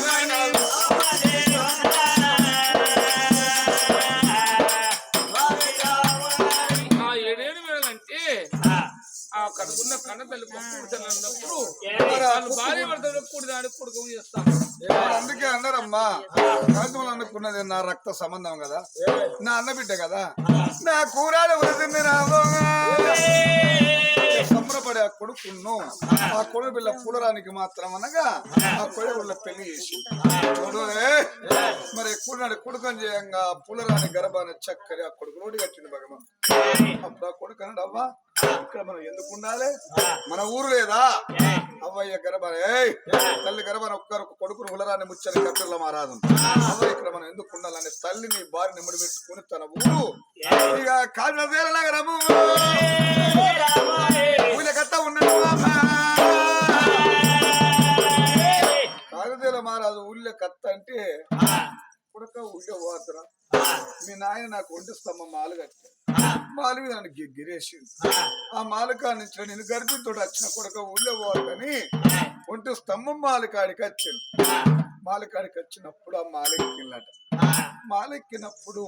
ఆ అందుకే అన్నారమ్మా. కాంతములు అనుకున్నది నా రక్త సంబంధం కదా. నా అన్న బిడ్డ కదా. నా కూరాడు వృద్ధి నా సంబరపడే ఆ కొడుకును ఆ కొడుకు పిల్ల పూలరానికి మాత్రం అనగా ఆ కొడుకుల పెళ్ళి చేసి. మరి కూడాడు కొడుకని చేయంగా పూలరాని గర్భాన్ని చక్కని ఆ కొడుకు నోటి కట్టింది భగవాన్. అప్పుడు ఆ కొడుకు అన్నాడు అవ్వా ఇక్కడ మనం ఎందుకు ఉండాలి? మన ఊరు లేదా? అవ్వయ్య గర్భాన ఏయ్ తల్లి గర్భాన ఒక్కరు కొడుకును ఉలరాని ముచ్చని కట్టుల్లో మారాదు. అవ్వ ఇక్కడ మనం ఎందుకు ఉండాలని తల్లిని భార్య నిమ్మడి పెట్టుకుని తన ఊరు ఇక కాజల నగరము ఊళ్ళ కట్ట ఉన్నాడు కాగదేల మహారాజు ఊళ్ళో కత్త అంటే ఉండే ఊళ్ళో మీ నాయన నాకు ఒంటి స్తంభం మాలు కట్టాడు. మాలు మీద నన్ను గిరేసింది ఆ మాలకా నుంచి నేను గర్భితో వచ్చిన కొడుక ఊళ్ళో పోతని ఒంటి స్తంభం మాలకాడికి వచ్చింది మాలకాడికి వచ్చినప్పుడు ఆ మాలెక్కిందట మాలెక్కినప్పుడు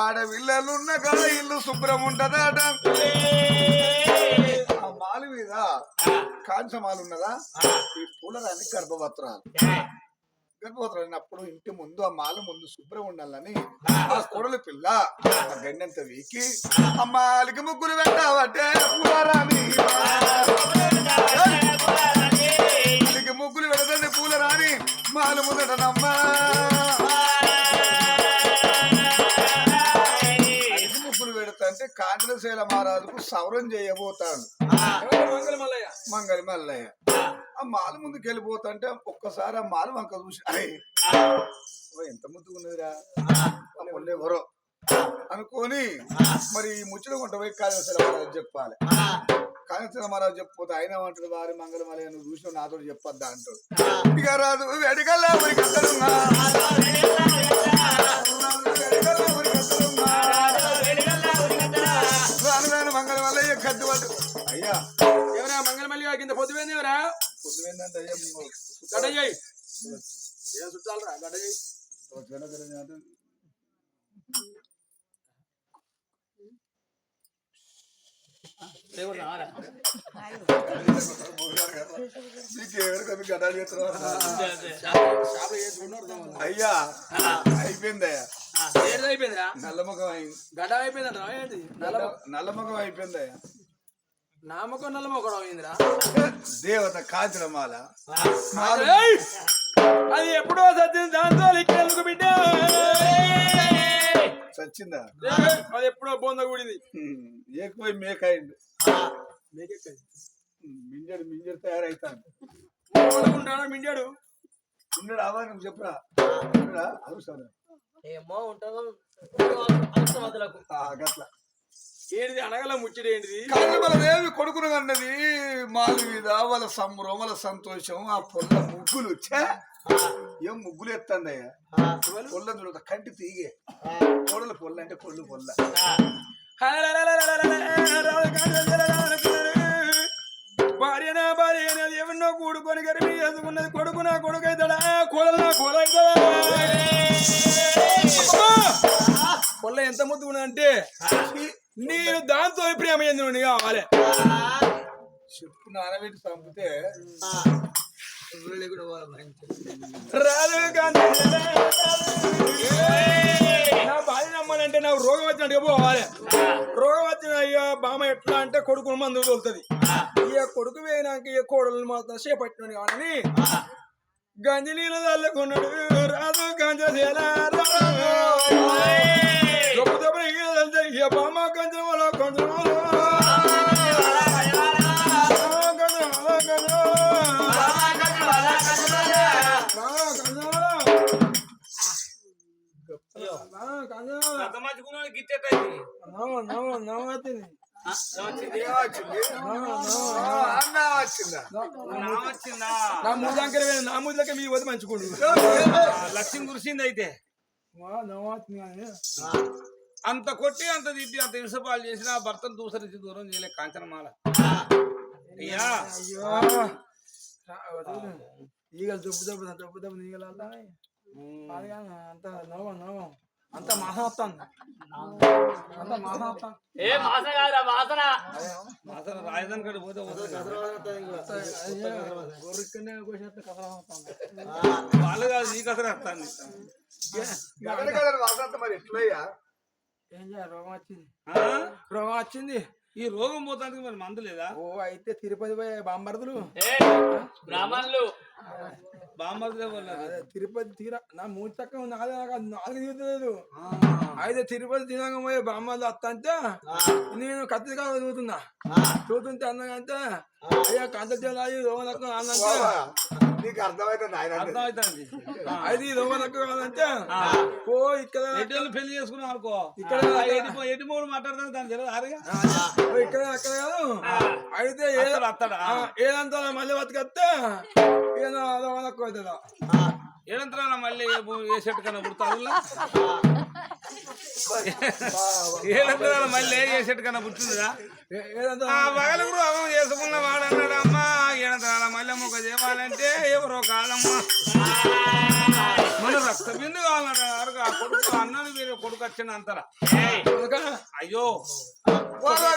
ఆడవిల్లలున్న కాడ ఇల్లు శుభ్రం ఉంటదట ఆ మాల మీద కాంచమాలు ఉన్నదా? ఈ పూలరాని గర్భవత్రాలు. గర్భవతులు అప్పుడు ఇంటి ముందు ఆ మాల ముందు శుభ్రం ఉండాలని ఆ కొడలు పిల్ల గండంత వీకి ఆ మాలికి ముగ్గురు పెట్టావటే పూలరాని ముగ్గులు పెడతండి పూలరాని మాలు ముందటనమ్మా ముగ్గులు పెడతంటే కాంగ్రెసేల మహారాజుకు సవరం చేయబోతాడు. మంగళ మల్లయ్య మంగళి మల్లయ్య ఆ మాల ముందుకు వెళ్ళిపోతుంటే ఒక్కసారి ఆ మాల వంక చూసి ఎంత ముందుకు ఉన్నదిరా ఎవరో. అనుకొని మరి ఈ ముచ్చట కొంట పోయి కాళేశ్వర మహారాజు చెప్పాలి. కాళేశ్వర మహారాజు చెప్పిపోతే ఆయన ఏమంటాడు వారి మంగళమలయ్య నువ్వు చూసిన నాతో చెప్పొద్దా అంటాడు. ఇక రాదు వెడిగల్లా ఉరికత్తలున్నా రాను రాను మంగళమల్లయ్య కద్దు అయ్యా ఎవరా మంగళమల్లి కింద పొద్దుపోయింది ఎవరా? అయ్యా అయిపోయిందయ్యా నల్లముఖం అయింది గడ్డ అయిపోయిందంట నల్లముఖం అయిపోయిందయ్యా నామకం నల్లమొకడం అయిందిరా. దేవత ఏయ్! అది ఎప్పుడో సత్యం దాంతో ఎందుకు బిడ్డ. చచ్చిందా ఏయ్! అది ఎప్పుడో బొంద కూడింది. ఏకపోయి మేక అయింది. మింజడు మింజడు తయారైతాను ఉంటాడా మిండాడు ఉన్నాడు అవా నువ్వు చెప్పురా? అవసరం ఏమో ఉంటుందో అవసరమతులకు ఆ, గట్ల. ఏంటిది అనగల ముచ్చడి ఏంటిది? కాంచనమాల దేవి కొడుకును అన్నది మాలు మీద వాళ్ళ సంబరం వాళ్ళ సంతోషం ఆ పొల్ల ముగ్గులు ఛే! ఏం ముగ్గులు ఎత్తందయ్యా? పొల్ల చూడ కంటి తీగే. కోడలు పొల్ల అంటే కొళ్ళు పొల్ల. భార్యనా భార్య అనేది ఎవరినో కూడుకొని గరిమి ఎందుకున్నది కొడుకు నా కొడుకు అవుతాడా కోడలు నా కోడ అవుతాడా పొల్ల ఎంత ముద్దు అంటే నేను దాంతో ప్రేమ చెందిన కావాలి. చెప్పు నానబెట్టి పంపితే నా భార్య నమ్మాలంటే నాకు రోగం వచ్చినట్టుగా పోవాలి. రోగం వచ్చిన అయ్యా బామ ఎట్లా అంటే కొడుకు మందు తోలుతుంది. ఇక కొడుకు వేయినాక ఇక కోడలు మాత్రం చేపట్టినాడు కానీ గంజి నీళ్ళు చల్లుకున్నాడు రాదు గంజ దొప్పు దొప్పు ఇక నా మూడంకర నా మీ వద్ద మంచుకోండి లక్ష్యం కురిసింది అయితే అంత కొట్టి అంత తిట్టి అంత ఇసుపాలు చేసినా భర్తను దూసరించి దూరం చేయలే కాంచనమాల. అయ్యా. ఈగలు దెబ్బ దెబ్బ దెబ్బ దెబ్బ ఈగలు అంత నవం నవం అంత మాసం అంత మాసం వస్తుంది ఏ వాసన కాదురా వాసన అసలు రాజధాని కాడ పోతే గొర్రెక్కనే కథలు వాళ్ళు కాదు నీకు అసలు వస్తాను గగన గగన వాసంత మరి ఎట్లయ్యా? ఏం చేయాలి? రోగం వచ్చింది. ఆ? రోగం వచ్చింది. ఈ రోగం పోతానికి మరి మందు లేదా? ఓ అయితే తిరుపతి పోయే బాంబరదులు. ఏ బ్రాహ్మణులు. తిరుపతి తీర నా మూడు చక్క నాలుగు నాకు నాలుగు తీరలేదు అయితే తిరుపతి తినక పోయే బామ్మలు అత్త అంటే నేను కత్తి కాదు చూతున్నా చూస్తుంటే అన్నగంటే అయ్యా కంట చేయాలి అన్నంటే నీకు అర్థమైతుంది ఆయన అర్థమవుతుంది అయితే కాదంటే ఓ ఇక్కడ పెళ్ళి చేసుకున్నాం అనుకో ఇక్కడ ఎడి మూడు మాట్లాడతాను దాని తెలియదు అరగా ఇక్కడ అక్కడ కాదు అయితే ఏ అత్తడు ఏదంతా మళ్ళీ బతికత్తే ఏదో రోగలకు అవుతుందా ఏడంతరా మళ్ళీ ఏ చెట్టు కన్నా పుడతాదులా ఏడంతరా మళ్ళీ ఏ చెట్టు కన్నా ఏదంతా ఆ పగలకు రోగం చేసుకున్న వాడన్నాడు అమ్మా ఏడంతరాల మళ్ళీ మొక్క చేయాలంటే ఎవరో కాదమ్మా. కావాలన్నాడు అరుగు ఆ కొడుకు అన్నది వీరి కొడుకు వచ్చిన అంతరా. అయ్యో.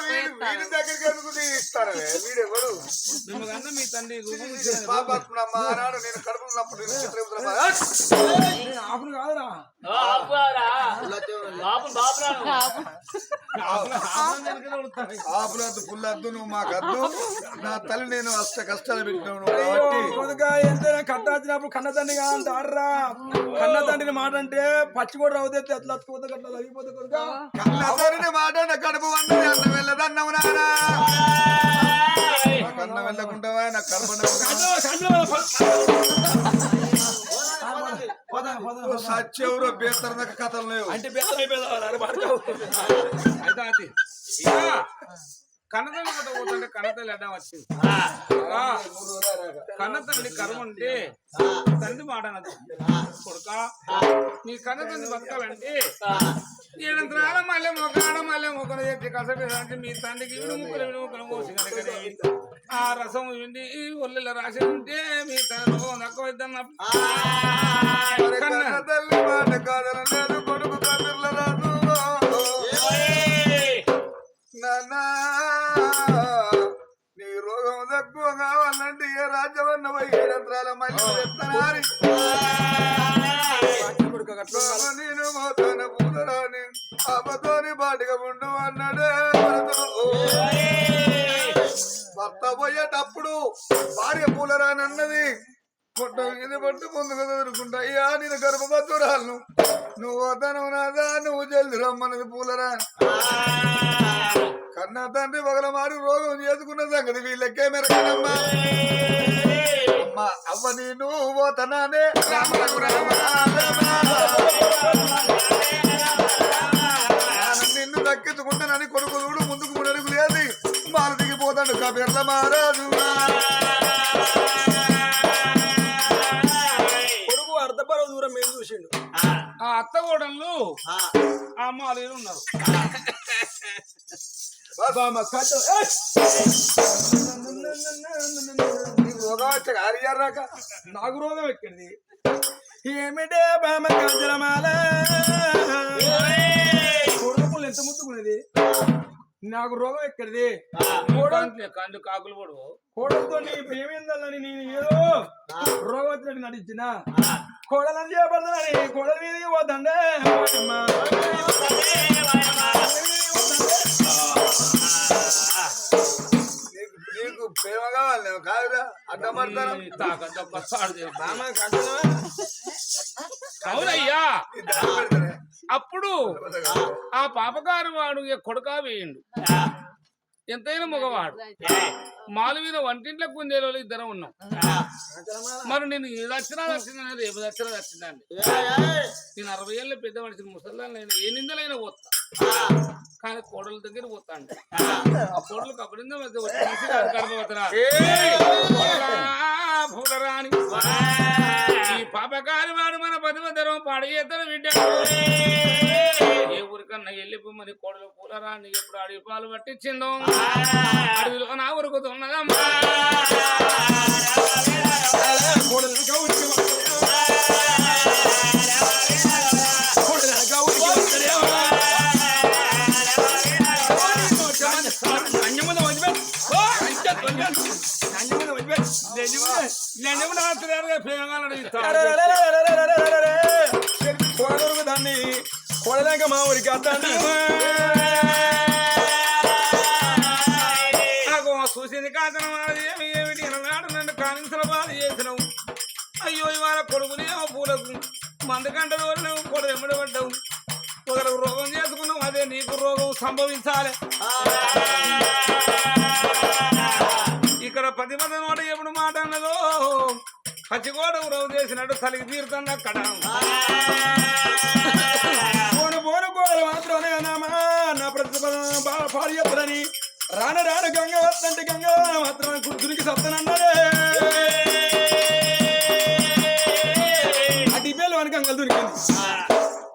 వీడి దగ్గరికి ఎందుకు ఇస్తారు వీడెవడు మిమ్మల్ని మీ తండ్రి ఆనాడు నేను కాదురా. బాబురాను ఆపులద్దు పుల్లద్దు నువ్వు మాకద్దు. నా తల్లి నేను అష్ట కష్టాలు పెట్టినావు నువ్వు అయ్యో, కాబట్టి. కొడుకా ఎంతైనా కట్ట వచ్చినప్పుడు కన్న తండ్రి కాదంటారా కన్న తండ్రిని మాట అంటే పచ్చి కూడా రవ్వుతే ఎట్లా అతుకుపోతే గట్ల తగ్గిపోతే కొడుకా. కన్నతరిని మాట నా కడుపు వండని అన్న వెళ్ళదన్నావు నానా కన్న వెళ్ళకుంటావా నా కడుపు సత్యవరో బేస్తర కథలు లేవు. అంటే అయిపోయిందా అయితే కన్నతల్లి పోతుంటే కన్నతల్లి అడ్డం వచ్చింది. కన్నతల్లి కర్మ ఉంటే తండ్రి మాట అనదు. కొడుక నీ కన్నతండ్రి బతకాలంటే ఏడంతరాల మళ్ళీ మొకాడ మళ్ళీ మొక్కలు చెప్పి కసపేదంటే మీ తండ్రికి ఇవి ముక్కలు ఇవి ముక్కలు ఆ రసం విండి ఈ ఒళ్ళిలో రాసి ఉంటే మీ తన తక్కువ ఇద్దన్న మరి కన్న. తల్లి మాట అన్నంటే కావాలంటే ఏ రాజ్యమన్న పోయి ఏడంత్రాల మళ్ళీ చెప్తానారి నేను మోతాన పూలరాని అమ్మతోని బాటిగా ఉండు అన్నాడే. భర్త పోయేటప్పుడు భార్య పూలరాని అన్నది పొట్ట మీద పట్టు ముందుకు ఎదుర్కొంటా అయ్యా నేను గర్భవతురాలను. నువ్వు వద్దను నాదా నువ్వు జల్ది రమ్మన్నది పూలరా కన్నా తండ్రి పగల మారి రోగం చేసుకున్న సంగతి వీళ్ళకే మెరకనమ్మా అమ్మ అవ్వ నేను పోతనానే రామ రామ నిన్ను దక్కించుకుంటానని కొడుకు చూడు ముందుకు ముడడుగు లేదు మారుతికి దిగిపోతాడు కబిర్ల మారాజు కొడుకు అర్ధపరవ దూరం ఏం చూసిండు ఆ అత్త కోడళ్ళు ఆ అమ్మాలు ఉన్నారు బామ్మ కట్ట ఏయ్! నీకు రోగం వచ్చాక ఆరియారాక నాకు రోగం ఎక్కడిది ఏమిటే బామ్మ కంజలమాల కొడుకులు ఎంత ముద్దుకునేది నాకు రోగం ఎక్కడిది కండ్లు కండ్లు కాకులు పడవు కోడలతో నీ ప్రేమేందని నేను ఏదో రోగం వచ్చినట్టు నటించిన కోడలని చేపడతానని కోడల మీదకి పోతండే నీకు ప్రేమ కావాలి కాదురా? అవునయ్యా. అప్పుడు ఆ పాపకారు వాడు ఇక కొడుకా వేయండు? ఎంతైనా మగవాడు. మాలు మీద వంటింట్లో కుందేలో ఇద్దరం ఉన్నాం. మరి నేను ఇది వచ్చినా వచ్చిందా రేపు వచ్చినా వచ్చిందండి నేను అరవై ఏళ్ళ పెద్ద మనిషిని ముసలాన్ని నేను ఏ నిందలైనా పోతా. కానీ కోడల దగ్గర పోతాను ఆ. కోడలు కబడిందా పూలరాని ఈ పాపకారి వాడు మన పది మందరం పాడేద్దరు బిడ్డ. ఏ. ఊరికన్నా వెళ్ళిపోమని కోడలు పూలరాని ఎప్పుడు అడవి పాలు పట్టించిందో? అడవిలో నా ఉరుకుతున్నదమ్మా కోడలు దాన్ని కోడలేక మా ఊరికి అత్తాను చూసింది కాదనం ఏమి ఏమిటి? నాడు నన్ను కానించిన బాధ చేసినావు. అయ్యో ఇవాళ కొడుకుని పూలకు మందకంట నువ్వు కొడు ఎమ్మడి పడ్డావు. ఒకరికి రోగం చేసుకున్నావు అదే నీకు రోగం సంభవించాలి. ఇక్కడ పది మంది నోట ఎప్పుడు అన్నదో పచ్చిగోడ రోగం చేసినట్టు తలికి తీరుతుంది అక్కడ పోను పోను కోడలు మాత్రమే నామా నా ప్రతిపదం బాగా పాడి చెప్పదని రాన రాన గంగ వస్తుంటే గంగ మాత్రం గుర్తునికి సత్తనన్నదే అటు పేలు అని గంగలు దొరికింది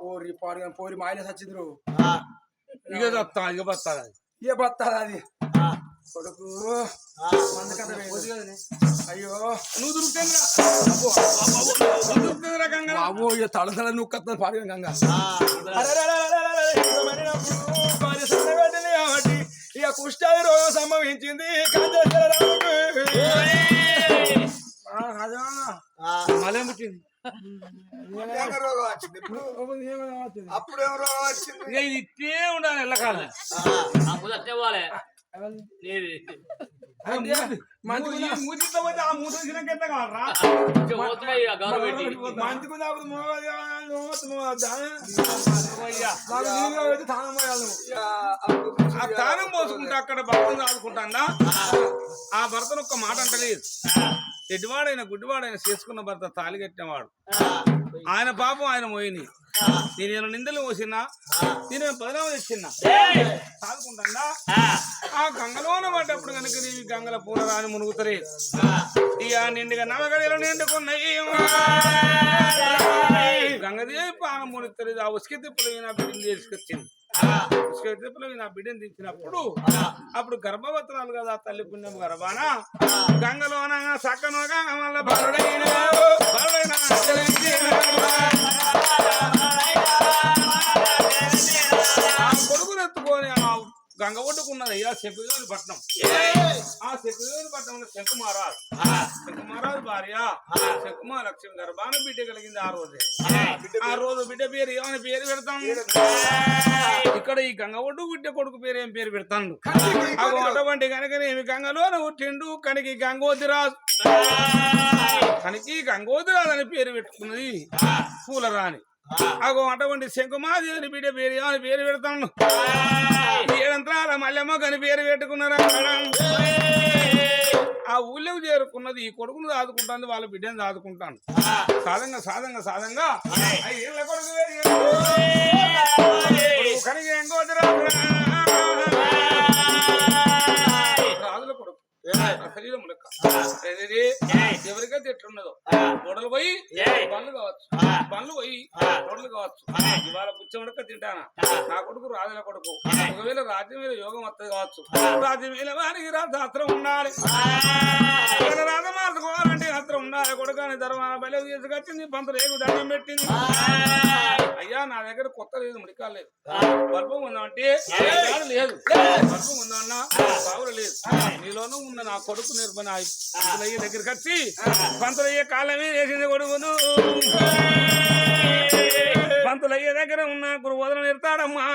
పోరి పాడు పోరి మాయన సచ్చిదురు ఇక చెప్తా ఇక బస్తా ఏ బత్తాది అది. కొడుకు. అయ్యో. నువ్వు దొరుకుతుందిరా నువ్వు దొరుకుతుందిరా గంగ బాబు ఇక తల తల నుక్కత్త పాడు గంగ. ఇక కుష్టాది రోగం సంభవించింది. మళ్ళీ పుట్టింది. అప్పుడు ఏం రోగం వచ్చింది? ఇది ఇట్టే ఉండాలి ఎల్లకాలం. ఆ మూత వచ్చినాక ఎంత కావాలరా మంచిగా మోగాలి, ఆ తానం పోసుకుంటే అక్కడ భర్తను ఆదుకుంటాందా ఆ భర్తను ఒక్క మాట అంటలేదు ఎడ్డివాడైన గుడ్డివాడైన చేసుకున్న భర్త తాలి కట్టినవాడు ఆయన పాపం ఆయన మోయిని నేను నిందలు పోసినా నేను తెచ్చిన్నా ఆదుకుంటాందా ఆ. గంగలోన పడ్డప్పుడు కనుక నీవి గంగల పూల రాని మునుగుతరే ఇక నిండుగా నవగడిలో నిండుకున్నాయి. గంగదేవి పానం మునుగుతుంది ఆ ఉసుక తిప్పులు నా బిడ్డని తీసుకొచ్చింది. ఉసుక తిప్పులు నా బిడ్డని దించినప్పుడు అప్పుడు గర్భవతురాలు కదా తల్లి పుణ్యం గర్భాన. గంగలోన సక్కను గంగ మల్ల బరుడైన బరుడైన అయ్యా శకులోని పట్నం. ఆ శకులోని పట్నంలో శంకుమారాజు శంకుమారాజు భార్య. శంకుమార లక్ష్మి గర్భాన బిడ్డ కలిగింది ఆ రోజే. ఆ. రోజు బిడ్డ పేరు ఏమని పేరు పెడతాం? ఇక్కడ ఈ గంగ ఒడ్డు బిడ్డ కొడుకు పేరు ఏం పేరు పెడతాను అటువంటి కనుకనేమి గంగలోన పుట్టిండు? కనికి గంగోదిరాజు. కనికి గంగోదిరాజు అని పేరు పెట్టుకున్నది పూలరాణి. అగో అటువంటి శంకుమాదేవిని బిడ్డ పేరు ఏమని పేరు పెడతాను. ఏడంత్రాల మల్లెమ్మ కని పేరు పెట్టుకున్నారా ఆ ఊళ్ళోకి చేరుకున్నది ఈ కొడుకును దాదుకుంటాను వాళ్ళ బిడ్డను దాదుకుంటాను. సాధంగా సాధంగా సాధంగా. కొడుకు. రాజుల శరీరం ఎవరికైతే ఎట్లున్నదో. గోడలు పోయి బండ్లు కావచ్చు. బండ్లు పోయి గోడలు కావచ్చు. ఇవాళ పుచ్చమడక తింటానా? నా కొడుకు రాజుల కొడుకు. ఒకవేళ రాజ్యం మీద యోగం వస్తుంది కావచ్చు. రాజ్యం మీద వారికి రాత్రం ఉండాలి. ఇక్కడ రాజ మార్చుకోవాలంటే అత్రం ఉండాలి. కొడుకాని ధర్మాన బలి తీసుకొచ్చింది పంతులు ఏగు దండం పెట్టింది. అయ్యా నా దగ్గర కొత్త లేదు ముడికాలు లేదు బల్బం ఉందంటే లేదు. బల్బం ఉందన్నా బావులు లేదు. నీలోనూ ఉన్న నా కొడుకు నిర్మణ దగ్గరికి వచ్చి పంతులయ్య కాళ్ళ మీద వేసింది కొడుకును. పంతులయ్య దగ్గర ఉన్న గురు వదన నిర్తాడమ్మా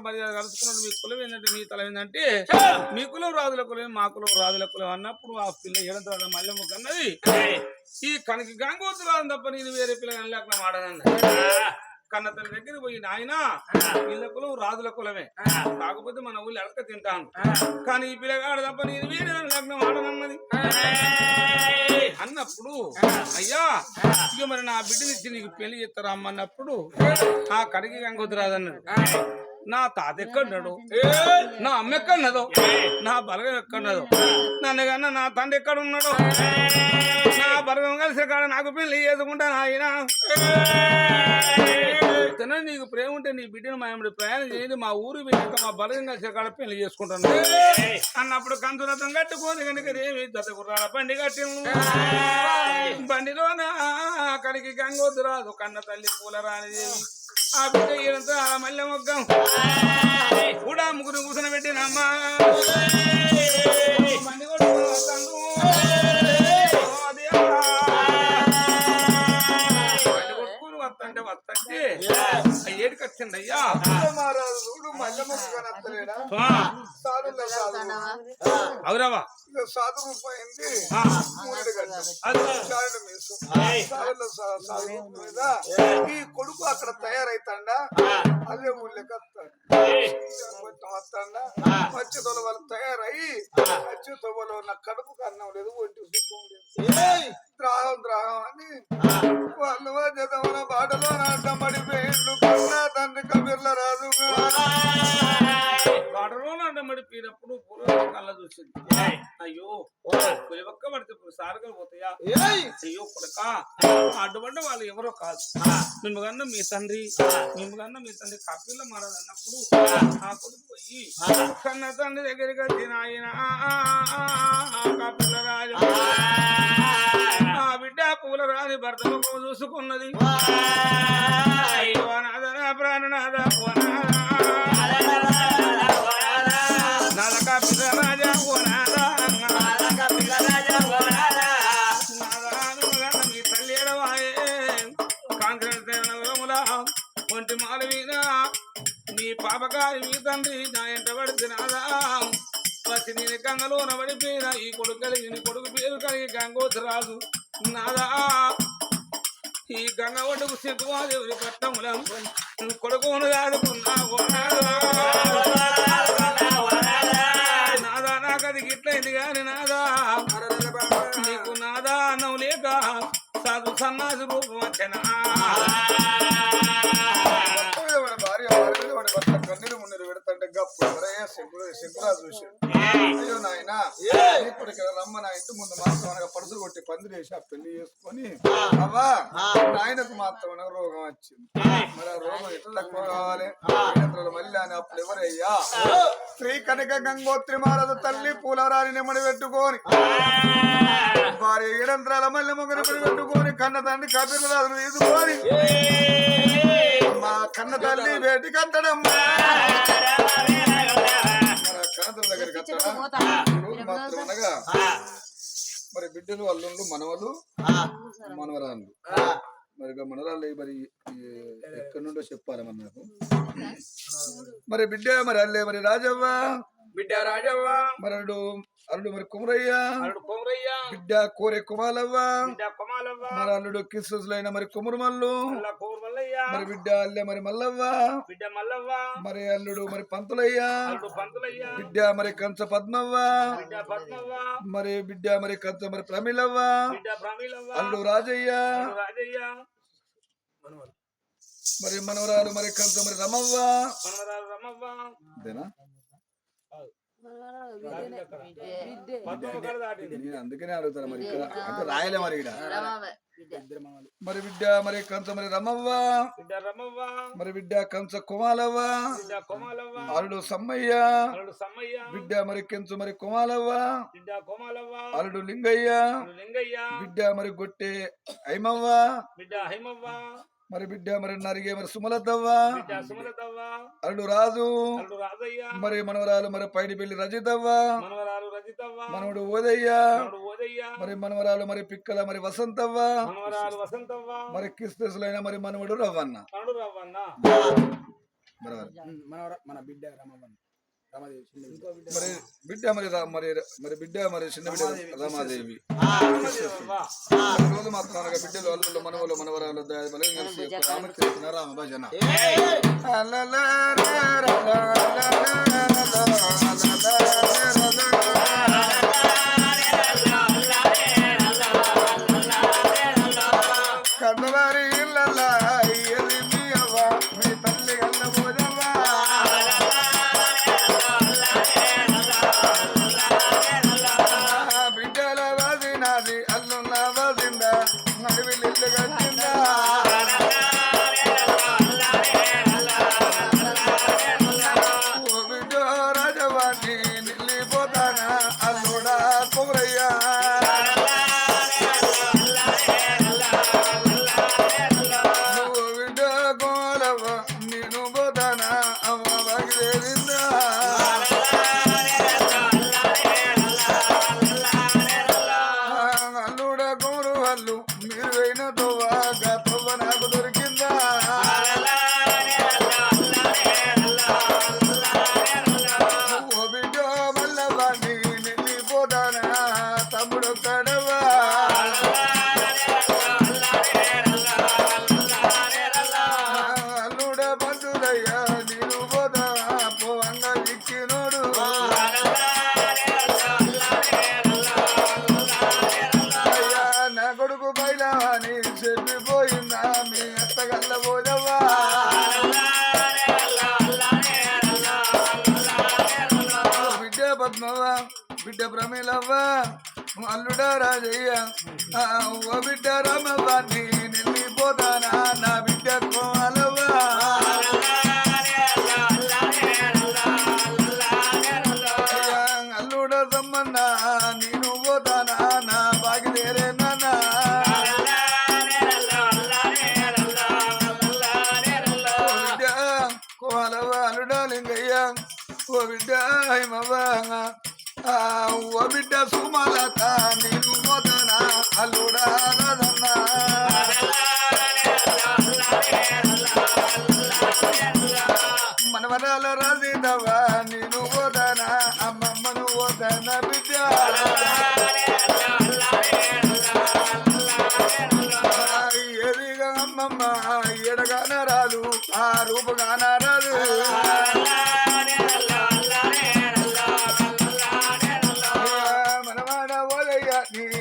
మాట మర్యాద కలుసుకున్నట్టు మీ కులం ఏంటంటే మీ తల ఏంటంటే మీ కులం రాజుల కులం మా కులం రాజుల కులం అన్నప్పుడు ఆ పిల్ల మల్లె మొగ్గ అన్నది ఈ కనకి గంగోత్రాలు తప్ప నేను వేరే పిల్లగాని లేకుండా మాడనన్నది కన్న తల్లి దగ్గర పోయి నాయన వీళ్ళ కులం రాజుల కులమే. కాకపోతే మన ఊళ్ళో అడక తింటాను. కానీ ఈ పిల్లగాడు తప్ప నేను వేరే లగ్నం ఆడనన్నది అన్నప్పుడు అయ్యా ఇక మరి నా బిడ్డనిచ్చి నీకు పెళ్ళి చేస్తారా అమ్మన్నప్పుడు ఆ కడిగి గంగోద్రాదు అన్నాడు నా తాత ఎక్కడున్నాడు? నా అమ్మ ఎక్కడున్నదో? నా బలగం ఎక్కడున్నదో? నన్ను కన్నా నా తండ్రి ఎక్కడ ఉన్నాడు నా బలగం కలిసి కాడ నాకు పెళ్ళి చేసుకుంటాను ఆయన తన నీకు ప్రేమ ఉంటే నీ బిడ్డను మా ఎమ్మడి ప్రయాణం చేయండి. మా ఊరు వెళ్ళాక మా బలగం కలిసి కాడ పెళ్ళి చేసుకుంటాను. అన్నప్పుడు కంతురథం కట్టుకొని కనుక ఏమి దత కుర్రాల బండి కట్టి బండిలో అక్కడికి గంగోద్దు రాదు కన్న తల్లి పూల రాని దేవి. ఆ బిడ్డ ఆ మల్లె మొగ్గం. కూడా ముగ్గురు కూర్చొని పెట్టినమ్మా బండి కొట్టుకొని వస్తాను. వస్తంటే వస్తంటే ఏడుకి వచ్చింది అయ్యా అవురావా సాధు రూపాయింది ఈ కొడుకు అక్కడ తయారైతాడా? అదే ఊళ్ళకి వస్తాడు కొంచెం వస్తాడా? వచ్చి వాళ్ళు తయారయ్యి వచ్చి తొవ్వలో నా కడుపుకు అన్నం లేదు ఒంటి సుఖం లేదు ద్రాహం ద్రాహం అని వాళ్ళు జతమన బాటలో నాటం పడిపోయిండు. కన్నా తండ్రి కబిర్ల రాజుగా వాటర్లో అడ్డమడి పీనప్పుడు పూల కళ్ళ చూసింది. అయ్యో పులి పక్క పడితే ఇప్పుడు సారగలు పోతాయా? అయ్యో కొడక. అడ్డుపడ్డ వాళ్ళు ఎవరో కాదు. మేము కన్నా మీ తండ్రి మేము కన్నా మీ తండ్రి కపిల్ల మారదు అన్నప్పుడు ఆ. కొడుకు పోయి కన్న తండ్రి దగ్గరికి వచ్చిన ఆయన కపిల్ల రాజు. ఆ. బిడ్డ పూల రాని భర్త చూసుకున్నది. అయ్యో నాదన ప్రాణనాథ ఓ నాద పిల్ల రాజా ఓ నాదా మీ తల్లి ఎడవాయే. కాంగ్రెస్ నగరముల ఒంటి మాల మీద. నీ పాపకారి మీ తండ్రి నా ఎంట పడుతున్నాదా వచ్చి నేను గంగలోన పడిపోయిన ఈ కొడుకు కలిగి నీ కొడుకు పేరు కలిగి గంగోత్రాజు నాదా. ఈ గంగ ఒడ్డుకు సిద్ధువాదేవుని పట్టములం కొడుకును దాదుకున్నావు నాదా. నాకది అది గిట్లయింది కానీ నాదా. నీకు నాదా అన్నం లేక సాధు సన్నాసి రూపం వచ్చనా భార్య కన్నీరు మున్నీరు పెడతంటే గప్పు. శంకురాజు విషయం అయ్యో నాయన ఇప్పుడు ఇక్కడ రమ్మ నా ఇంటి ముందు మాత్రం అనగా పడుతులు కొట్టి పందిరి వేసి ఆ పెళ్ళి చేసుకొని అవ్వా? నాయనకు మాత్రం అనగా రోగం వచ్చింది. మరి ఆ రోగం ఎట్లా తక్కువ కావాలి? మళ్ళీ అని అప్పుడు ఎవరయ్యా? శ్రీ కనక గంగోత్రి మారదు తల్లి పూలరాని నెమ్మడి పెట్టుకొని వారి ఏడంత్రాల మళ్ళీ మొగరి పెట్టుకొని కన్న తండ్రి కబీర్ల రాజును తీసుకొని మా కన్న తల్లి వేటి కట్టడమ్మా దగ్గరికి అనగా మరి బిడ్డలు అల్లుళ్ళు మనవలు మనవరాళ్ళు. మరి ఇక మనవరాళ్ళు మరి ఎక్కడి నుండో చెప్పాలి మరి నాకు. మరి బిడ్డ మరి అల్లే మరి రాజవ్వ? బిడ్డ రాజవ్వ. మరి అల్లుడు మరి కుమరయ్య. అల్లుడు కొమరయ్య. బిడ్డ కోరే కుమాలవ్వ. బిడ్డ కొమాలవ్వ. మరి అల్లుడు కిస్సులైన మరి కుమురుమల్లు. మరి బిడ్డ అల్లె మరి మల్లవ్వ. బిడ్డ మల్లవ్వ. మరి అల్లుడు మరి పంతులయ్య. అల్లుడు పంతులయ్య. బిడ్డ మరి కంచ పద్మవ్వ. బిడ్డ పద్మవ్వ. మరి బిడ్డ మరి కంచ మరి ప్రమిలవ్వ. బిడ్డ ప్రమీలవ్వ. అల్లుడు రాజయ్య. రాజయ్య. మరి మనవరాలు మరి కంచ మరి రమవ్వ. మనవరాలు రమవ్వ అంతేనా పద్మవ్వ కడ దాటింది నేను అందుకనే అడుగుతాను మరి ఇక్కడ. అంటే రాయలే మరి ఇక్కడ. మరి బిడ్డ మరి కంచ మరి రమవ్వ. బిడ్డ రమవ్వ. మరి బిడ్డ కంచ కుమాలవ్వ. బిడ్డ కొమాలవ్వ. అల్లుడు సమ్మయ్య. బిడ్డ మరి కెంచు మరి కుమాలవ్వ. బిడ్డ కోమాలవ్వ. అల్లుడు లింగయ్య. బిడ్డ మరి గొట్టె ఐమవ్వ బిడ్డ హైమవ్వ. మరి బిడ్డ మరి నరిగే మరి సుమలతవ్వ. అల్లుడు రాజు. మరి మనవరాలు మరి పైడి పెళ్ళి రజితవ్వ. మనవడు ఓదయ్య. మనవడు ఓదయ్య. మరి మనవరాలు మరి పిక్కల మరి వసంతవ్వ. మరి కిస్తెసులైన మరి మనవడు రవ్వన్న. మన మన బిడ్డ రమవన్ రమాదేవి చిన్న బిడ్డ. మరి బిడ్డ మరి మరి మరి బిడ్డ మరి చిన్న బిడ్డ రమాదేవి రోజు మాత్రం అనగా బిడ్డలు అల్లుళ్ళు మనవలు మనవరాలు బలగం కలిసి రామకృష్ణ రామ భజన కన్నవారి Raga ఓలయ్య నీ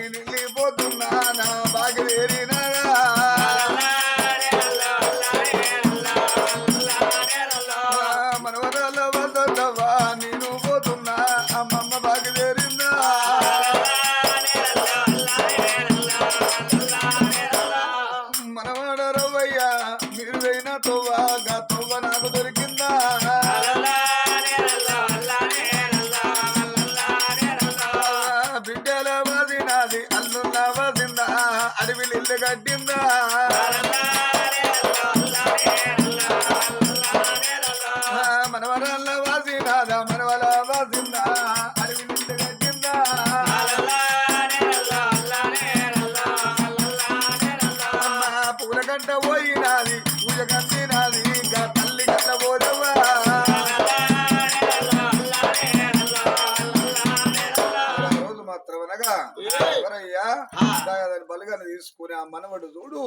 పూల గంట పోయినాది పూజ కందినాది దాని బలిగాని తీసుకుని ఆ మనవడు చూడు.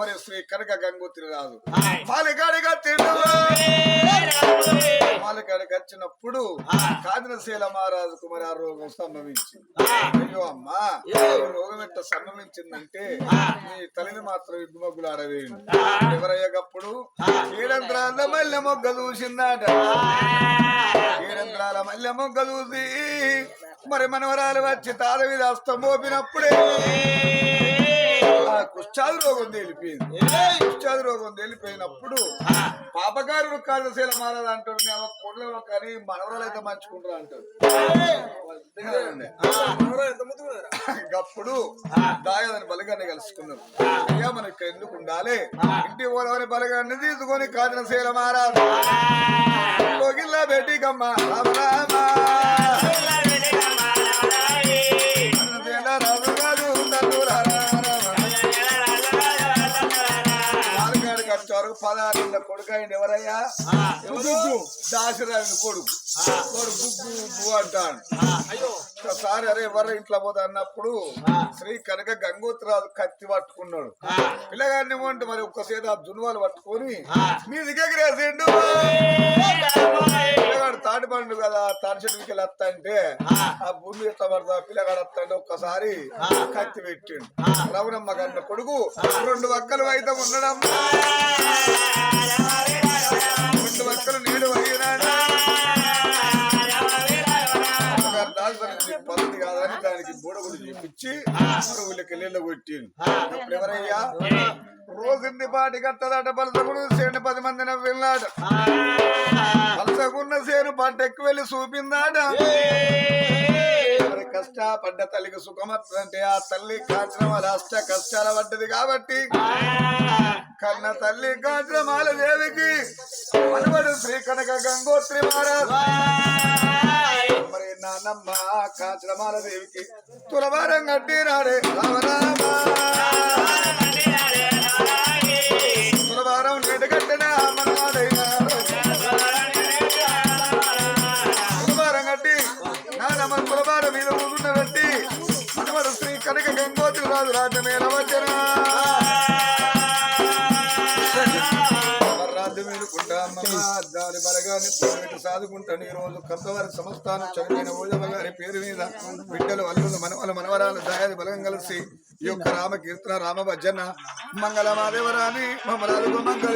మరి శ్రీ కనక గంగోత్రి రాదు మాలికాడిగా తిండు మాలికాడికి వచ్చినప్పుడు కాదినశీల మహారాజుకు మరి ఆ రోగం సంభవించింది. అయ్యో అమ్మా రోగం ఎట్ట సంభవించిందంటే నీ తల్లిని మాత్రం ఇబ్బమగ్గులు ఆడవేయండి. ఎవరయ్యకప్పుడు ఏడంత్రాల మల్లె మొగ్గ చూసిందాట. ఏడంత్రాల మల్లె మొగ్గ చూసి మరి మనవరాలు వచ్చి తాత మీద హస్తం మోపినప్పుడే కుష్ఠాది రోగం తేలిపోయింది. కుష్ఠాది రోగం తేలిపోయినప్పుడు పాపగారు కాదశీల మారదు అంటారు మేము కొడలేమో కానీ మనవరాలు అయితే మంచుకుంటారు అంటారు? అప్పుడు దాయదని బలగాన్ని కలుసుకున్నారు. అయ్యా మనం ఇక్కడ ఎందుకు ఉండాలి? ఇంటి పోదామని బలగాన్ని తీసుకొని కాదనశీల మారాదు లోకిల్లా బెట్టికమ్మ రామ రామ. వచ్చారు పదహారు కొడుకు ఆయన ఎవరయ్యా? దాశరాజు కొడుకు. వాడు గుగ్గు అంటాడు ఒకసారి అరే ఎవరు ఇంట్లో పోతా అన్నప్పుడు శ్రీ కనక గంగోత్రాలు కత్తి పట్టుకున్నాడు. పిల్లగాడిని వంటి మరి ఒక్క ఆ జున్వాలు పట్టుకొని మీ దిగేసిండు పిల్లగాడు తాటి పండు కదా తాటి చెట్టుకి వెళ్ళి వస్తా అంటే ఆ భూమి ఎట్లా పడతా? పిల్లగాడు వస్తా అంటే ఒక్కసారి కత్తి పెట్టిండు. రవణమ్మ కన్న కొడుకు రెండు వక్కలు అయితే ఉండడమ్మా రెండు వక్కలు నీడు అయినాడు కాదని దానికి బూడగుడు చేపించి ఊళ్ళకి వెళ్ళి కొట్టిండు. అప్పుడు ఎవరయ్యా? రోజుంది పాటి కట్టదాట పలసగుడు సేను పది మంది నవ్విన్నాడు పలసగున్న సేను పాట ఎక్కువ వెళ్ళి చూపిందాట మరి కష్టపడ్డ తల్లికి సుఖమత్తంటే ఆ తల్లి కాచిన వాళ్ళ అష్ట కష్టాల పడ్డది కాబట్టి కన్న తల్లి కాచమాల దేవికి మనవడు శ్రీ కనక గంగోత్రి మహారాజ్. మరి నానమ్మ కాచమాల దేవికి తులవారం కట్టినాడే రామరామా పెట్టి ఈ రోజు కొంతవారి సంస్థానం చదివిన ఓజమ్మ గారి పేరు మీద బిడ్డలు అల్లులు మనవలు మనవరాలు దయాది బలం కలిసి ఈ యొక్క రామ కీర్తన రామ భజన మంగళ మాదేవరాని మమ్మరాలు మంగళ